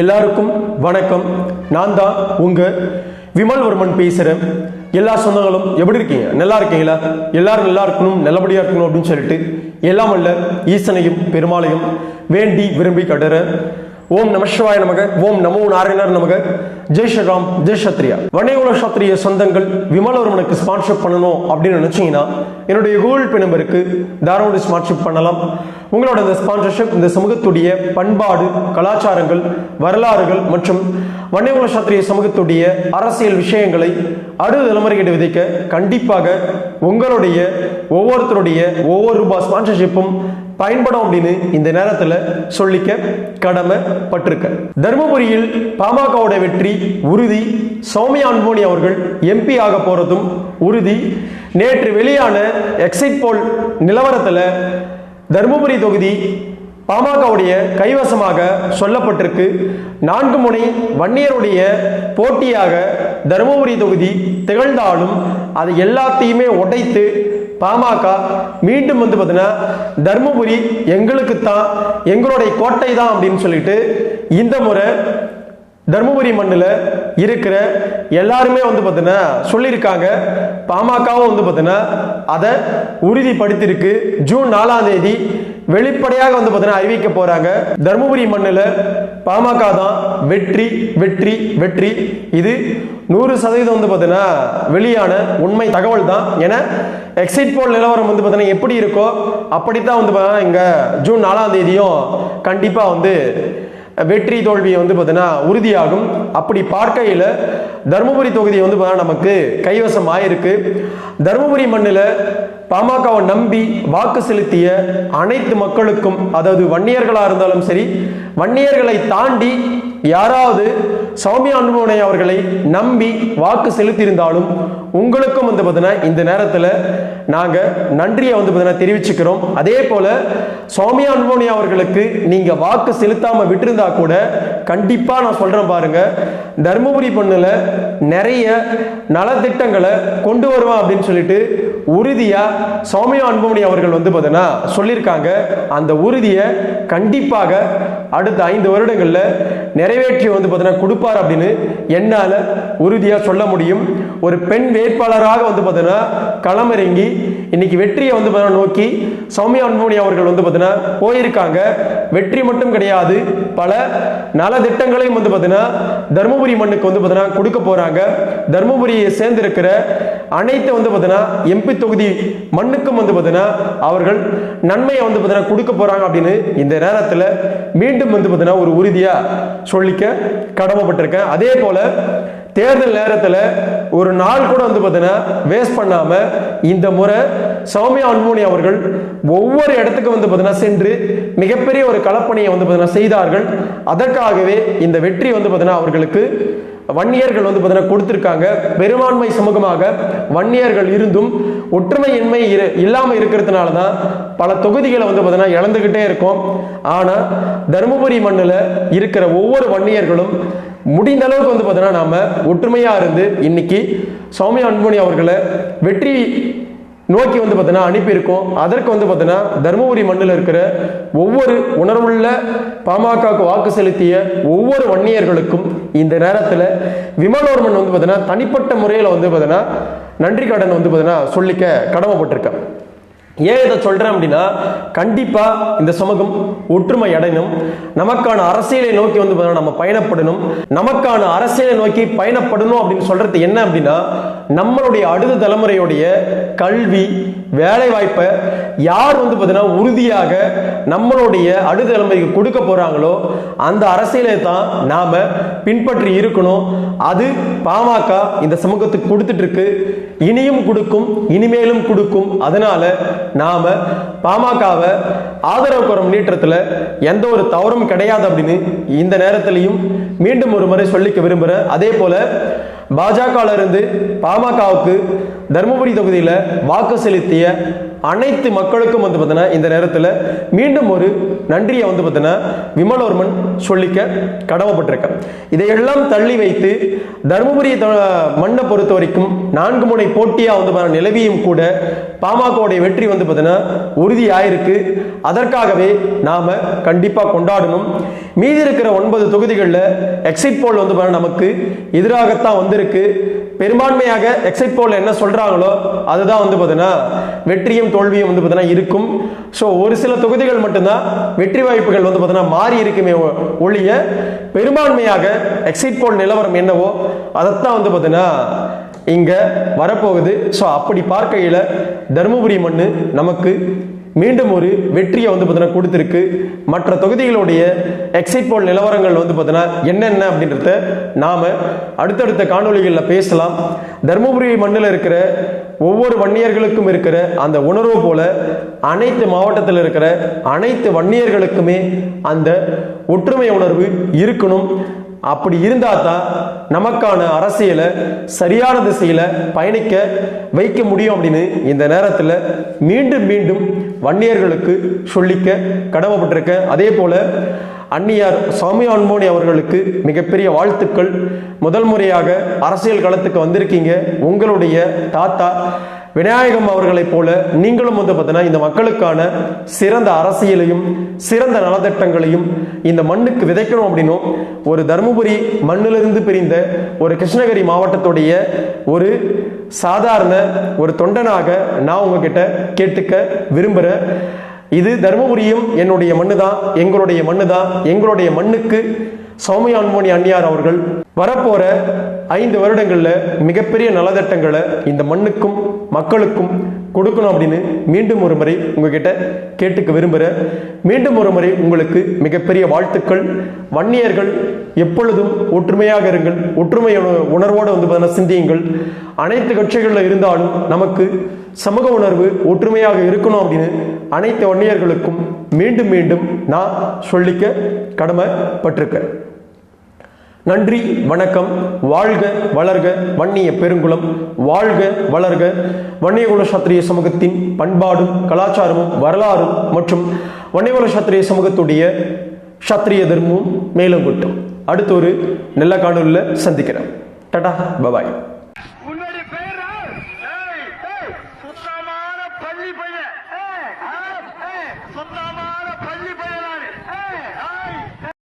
எல்லாருக்கும் வணக்கம். நான் தான் உங்க விமல்வர்மன் பேசுகிறேன் எல்லா சொந்தங்களும் எப்படி இருக்கீங்க? நல்லா இருக்கீங்களா? எல்லாரும் நல்லா இருக்கணும் நல்லபடியா இருக்கணும் அப்படின்னு சொல்லிட்டு எல்லாம் அல்ல ஈசனையும் பெருமாளையும் வேண்டி விரும்பி கட்டுற ஓம் நமசிவாய நமக ஓம் நமோ நாராயணர் நமக. ஜெய் ஸ்ரீராம் ஜெய் சத்ரியா வணிகுல சத்ரிய சொந்தங்கள் விமலவர்மனுக்கு ஸ்பான்ஷிப் பண்ணணும் அப்படின்னு நினைச்சீங்கன்னா என்னுடைய கூகுள் பே நம்பருக்கு தாராளமாக ஸ்பான்ஷிப் பண்ணலாம். உங்களோட இந்த ஸ்பான்சர்ஷிப் இந்த சமூகத்துடைய பண்பாடு கலாச்சாரங்கள் வரலாறுகள் மற்றும் வன்னியகுல சத்திரிய சமூகத்துடைய அரசியல் விஷயங்களை அடுத்த தலைமுறைகிட்ட விதைக்க கண்டிப்பாக உங்களுடைய ஒவ்வொருத்தருடைய ஒவ்வொரு ரூபாய் ஸ்பான்சர்ஷிப்பும் பயன்படும் அப்படின்னு இந்த நேரத்தில் சொல்லிக்க கடமைப்பட்டிருக்க. தருமபுரியில் பாமகவோட வெற்றி உறுதி. சௌமியா அன்போனி அவர்கள் எம்பி ஆக போறதும் உறுதி. நேற்று வெளியான எக்ஸைட் போல் நிலவரத்தில் தருமபுரி தொகுதி பாமகவுடைய கைவசமாக சொல்லப்பட்டிருக்கு. நான்கு முனை வன்னியருடைய போட்டியாக தருமபுரி தொகுதி திகழ்ந்தாலும் அது எல்லாத்தையுமே உடைத்து பாமக மீண்டும் வந்து பார்த்தீங்கன்னா தருமபுரி எங்களுக்கு தான் எங்களுடைய கோட்டை தான் அப்படின்னு சொல்லிட்டு இந்த முறை தருமபுரி மண்ணில் இருக்கிற எல்லாருமே வந்து பார்த்தீங்கன்னா சொல்லியிருக்காங்க. பாமகவும் வந்து பார்த்தீங்கன்னா அதை உறுதிப்படுத்தியிருக்கு. ஜூன் நாலாம் தேதி வெளிப்படையாக வந்து பார்த்தீங்கன்னா அறிவிக்க போறாங்க. தருமபுரி மண்ணில் பாமக தான் வெற்றி வெற்றி வெற்றி. இது நூறு சதவீதம் வந்து பார்த்தீங்கன்னா வெளியான உண்மை தகவல் தான் ஏன்னா எக்ஸிட் போல் நிலவரம் வந்து பார்த்தீங்கன்னா எப்படி இருக்கோ அப்படித்தான் வந்து பார்த்தீங்கன்னா இங்கே ஜூன் நாலாம் தேதியும் கண்டிப்பாக வந்து வெற்றி தோல்வியை வந்து பார்த்தீங்கன்னா உறுதியாகும். அப்படி பார்க்கையில் தருமபுரி தொகுதி வந்து பார்த்தீங்கன்னா நமக்கு கைவசம் ஆயிருக்கு தருமபுரி மண்ணில் பாமகவை நம்பி வாக்கு செலுத்திய அனைத்து மக்களுக்கும் அதாவது வன்னியர்களாக இருந்தாலும் சரி வன்னியர்களை தாண்டி யாராவது சௌமியா அன்புமணி அவர்களை நம்பி வாக்கு செலுத்தியிருந்தாலும் உங்களுக்கும் வந்து பார்த்தீங்கன்னா இந்த நேரத்தில் நாங்கள் நன்றியை வந்து பார்த்தீங்கன்னா தெரிவிச்சுக்கிறோம். அதே போல சௌமியா அன்புமணி அவர்களுக்கு நீங்கள் வாக்கு செலுத்தாமல் விட்டிருந்தா கூட கண்டிப்பாக நான் சொல்கிறேன் பாருங்க. தருமபுரி பொண்ணில் நிறைய நலத்திட்டங்களை கொண்டு வருவேன் அப்படின்னு சொல்லிட்டு உறுதியாக சௌமியா அன்புமணி அவர்கள் வந்து பார்த்தீங்கன்னா சொல்லியிருக்காங்க. அந்த உறுதியை கண்டிப்பாக அடுத்த ஐந்து வருடங்களில் நிறைவேற்றி வந்து பார்த்தீங்கன்னா கொடுப்பார் அப்படின்னு என்னால் உறுதியாக சொல்ல முடியும். ஒரு பெண் வேட்பாளராக வந்து பார்த்தீங்கன்னா களமிறங்கி இன்னைக்கு வெற்றியை வந்து பார்த்தீங்கன்னா நோக்கி சௌமியா அன்புமணி அவர்கள் வந்து பார்த்தீங்கன்னா போயிருக்காங்க. வெற்றி மட்டும் கிடையாது பல நல திட்டங்களையும் வந்து பார்த்தீங்கன்னா தருமபுரி மண்ணுக்கு வந்து பார்த்தீங்கன்னா கொடுக்க போறாங்க. தருமபுரியை சேர்ந்திருக்கிற அனைத்து வந்து பார்த்தீங்கன்னா எம்பி தொகுதி மண்ணுக்கும் வந்து பார்த்தீங்கன்னா அவர்கள் நன்மையை வந்து பார்த்தீங்கன்னா கொடுக்க போறாங்க அப்படின்னு இந்த நேரத்தில் மீண்டும் வந்து பார்த்தீங்கன்னா ஒரு உறுதியாக சொல்லிக்க கடமைப்பட்டிருக்கேன். அதே போல தேர்தல் நேரத்தில் ஒரு நாள் கூட வந்து பார்த்தீங்கன்னா வேஸ்ட் பண்ணாமல் இந்த முறை சௌமியா அன்புமணி அவர்கள் ஒவ்வொரு இடத்துக்கு வந்து பார்த்தீங்கன்னா சென்று மிகப்பெரிய ஒரு களப்பணியை வந்து பார்த்தீங்கன்னா செய்தார்கள். அதற்காகவே இந்த வெற்றி வந்து பார்த்தீங்கன்னா அவர்களுக்கு வன்னியர்கள் வந்து பார்த்தீங்கன்னா கொடுத்திருக்காங்க. பெரும்பான்மை சமூகமாக வன்னியர்கள் இருந்தும் ஒற்றுமையின்மை இரு இல்லாமல் இருக்கிறதுனால தான் பல தொகுதிகளை வந்து பார்த்தீங்கன்னா இழந்துக்கிட்டே இருக்கும். ஆனால் தருமபுரி மண்ணில் இருக்கிற ஒவ்வொரு வன்னியர்களும் முடிந்த அளவுக்கு வந்து பார்த்தீங்கன்னா நாம் ஒற்றுமையாக இருந்து இன்னைக்கு சௌமியா அன்புமணி அவர்களை வெற்றி நோக்கி வந்து பார்த்தீங்கன்னா அனுப்பியிருக்கோம் அதற்கு வந்து பார்த்தீங்கன்னா தருமபுரி மண்ணில் இருக்கிற ஒவ்வொரு உணர்வுள்ள பாமகவுக்கு வாக்கு செலுத்திய ஒவ்வொரு வன்னியர்களுக்கும் இந்த நேரத்தில் விமலோர்மன் வந்து பார்த்தீங்கன்னா தனிப்பட்ட முறையில் வந்து பார்த்தீங்கன்னா நன்றி கடன் வந்து பார்த்தீங்கன்னா சொல்லிக்க கடமைப்பட்டிருக்கேன் ஏன் இதை சொல்கிறேன் அப்படின்னா கண்டிப்பாக இந்த சமூகம் ஒற்றுமை அடையணும். நமக்கான அரசியலை நோக்கி வந்து பார்த்தீங்கன்னா நம்ம பயணப்படணும். நமக்கான அரசியலை நோக்கி பயணப்படணும் அப்படின்னு சொல்கிறது என்ன அப்படின்னா நம்மளுடைய அடுத்த தலைமுறையுடைய கல்வி வேலை வாய்ப்பை யார் வந்து பார்த்தீங்கன்னா உறுதியாக நம்மளுடைய அடுத்த தலைமுறைக்கு கொடுக்க போகிறாங்களோ அந்த அரசியலை தான் நாம் பின்பற்றி இருக்கணும். அது பாமக இந்த சமூகத்துக்கு கொடுத்துட்ருக்கு இனியும் கொடுக்கும் இனிமேலும் கொடுக்கும். அதனால் நாம் பாமகவை ஆதரவு கோர முன்னேற்றத்தில் எந்த ஒரு தவறும் கிடையாது அப்படின்னு இந்த நேரத்திலையும் மீண்டும் ஒரு முறை சொல்லிக்க விரும்புகிறேன் அதே போல் பாஜகவில் இருந்து பாமகவுக்கு தருமபுரி தொகுதியில் வாக்கு செலுத்திய அனைத்து மக்களுக்கும் வந்து பார்த்தீங்கன்னா இந்த நேரத்தில் மீண்டும் ஒரு நன்றியை வந்து பார்த்தீங்கன்னா விமலோர்மன் சொல்லிக்க கடமைப்பட்டிருக்கேன். இதையெல்லாம் தள்ளி வைத்து தருமபுரி த- மண்ணை பொறுத்த வரைக்கும் நான்கு முனை போட்டியாக வந்து பாத்தீங்கன்னா நிலவியும் கூட பாமகவுடைய வெற்றி வந்து பார்த்தீங்கன்னா உறுதியாயிருக்கு. அதற்காகவே நாம் கண்டிப்பாக கொண்டாடணும். மீதி இருக்கிற ஒன்பது தொகுதிகளில் எக்ஸிட் போல் வந்து பார்த்தீங்கன்னா நமக்கு எதிராகத்தான் வந்திருக்கு. பெரும்பான்மையாக எக்ஸைட் போல் என்ன சொல்கிறாங்களோ அதுதான் வந்து பார்த்தீங்கன்னா வெற்றியும் தோல்வியும் வந்து பார்த்தீங்கன்னா இருக்கும். ஸோ ஒரு சில தொகுதிகள் மட்டும்தான் வெற்றி வாய்ப்புகள் வந்து பார்த்தீங்கன்னா மாறி இருக்குமே ஒழிய பெரும்பான்மையாக எக்ஸிட் போல் நிலவரம் என்னவோ அதைத்தான் வந்து பார்த்தீங்கன்னா இங்க வரப்போகுது. ஸோ அப்படி பார்க்கையில் தருமபுரி மண்ணு நமக்கு மீண்டும் ஒரு வெற்றியை வந்து பார்த்தீங்கன்னா கொடுத்துருக்கு. மற்ற தொகுதிகளுடைய எக்ஸைட் போல் நிலவரங்கள் வந்து பார்த்தீங்கன்னா என்னென்ன அப்படின்றத நாம அடுத்தடுத்த காணொளிகளில் பேசலாம். தருமபுரி மண்ணில் இருக்கிற ஒவ்வொரு வன்னியர்களுக்கும் இருக்கிற அந்த உணர்வு போல அனைத்து மாவட்டத்தில் இருக்கிற அனைத்து வன்னியர்களுக்குமே அந்த ஒற்றுமை உணர்வு இருக்கணும். அப்படி இருந்தால் தான் நமக்கான அரசியலை சரியான திசையில் பயணிக்க வைக்க முடியும் அப்படின்னு இந்த நேரத்தில் மீண்டும் மீண்டும் வன்னியர்களுக்கு சொல்லிக்க கடமைப்பட்டிருக்க அதே போல் அந்நியார் சுவாமி அன்போனி அவர்களுக்கு மிகப்பெரிய வாழ்த்துக்கள். முதல் முறையாக அரசியல் களத்துக்கு வந்திருக்கீங்க. உங்களுடைய தாத்தா விநாயகம் அவர்களைப் போல நீங்களும் வந்து பார்த்தீங்கன்னா இந்த மக்களுக்கான சிறந்த அரசியலையும் சிறந்த நலத்திட்டங்களையும் இந்த மண்ணுக்கு விதைக்கணும் அப்படின்னும் ஒரு தருமபுரி மண்ணிலிருந்து பிரிந்த ஒரு கிருஷ்ணகிரி மாவட்டத்துடைய ஒரு சாதாரண ஒரு தொண்டனாக நான் உங்ககிட்ட கேட்டுக்க விரும்புகிறேன் இது தருமபுரியும் என்னுடைய மண்ணு தான் எங்களுடைய மண்ணு தான் எங்களுடைய மண்ணுக்கு சௌமிய அன்போனி அந்நியார் அவர்கள் வரப்போற ஐந்து வருடங்களில் மிகப்பெரிய நலத்திட்டங்களை இந்த மண்ணுக்கும் மக்களுக்கும் கொடுக்கணும் அப்படின்னு மீண்டும் ஒரு முறை உங்ககிட்ட கேட்டுக்க விரும்புகிறேன் மீண்டும் ஒரு முறை உங்களுக்கு மிகப்பெரிய வாழ்த்துக்கள். வன்னியர்கள் எப்பொழுதும் ஒற்றுமையாக இருங்கள். ஒற்றுமை உணர்வோடு வந்து பார்த்தீங்கன்னா சிந்தியுங்கள். அனைத்து கட்சிகளில் இருந்தாலும் நமக்கு சமூக உணர்வு ஒற்றுமையாக இருக்கணும் அப்படின்னு அனைத்து வன்னியர்களுக்கும் மீண்டும் மீண்டும் நான் சொல்லிக்க கடமைப்பட்டிருக்கேன். நன்றி வணக்கம் வாழ்க வளர்க வன்னிய பெருங்குளம் வாழ்க வளர்க. வன்னியகுல சத்திரிய சமூகத்தின் பண்பாடும் கலாச்சாரமும் வரலாறும் மற்றும் வன்னியகுல சத்திரிய சமூகத்துடைய சத்திரிய தர்மமும் மேலும் கொட்டும் அடுத்த ஒரு நல்ல காணொலியில் சந்திக்கிறேன். டடா பபாய்.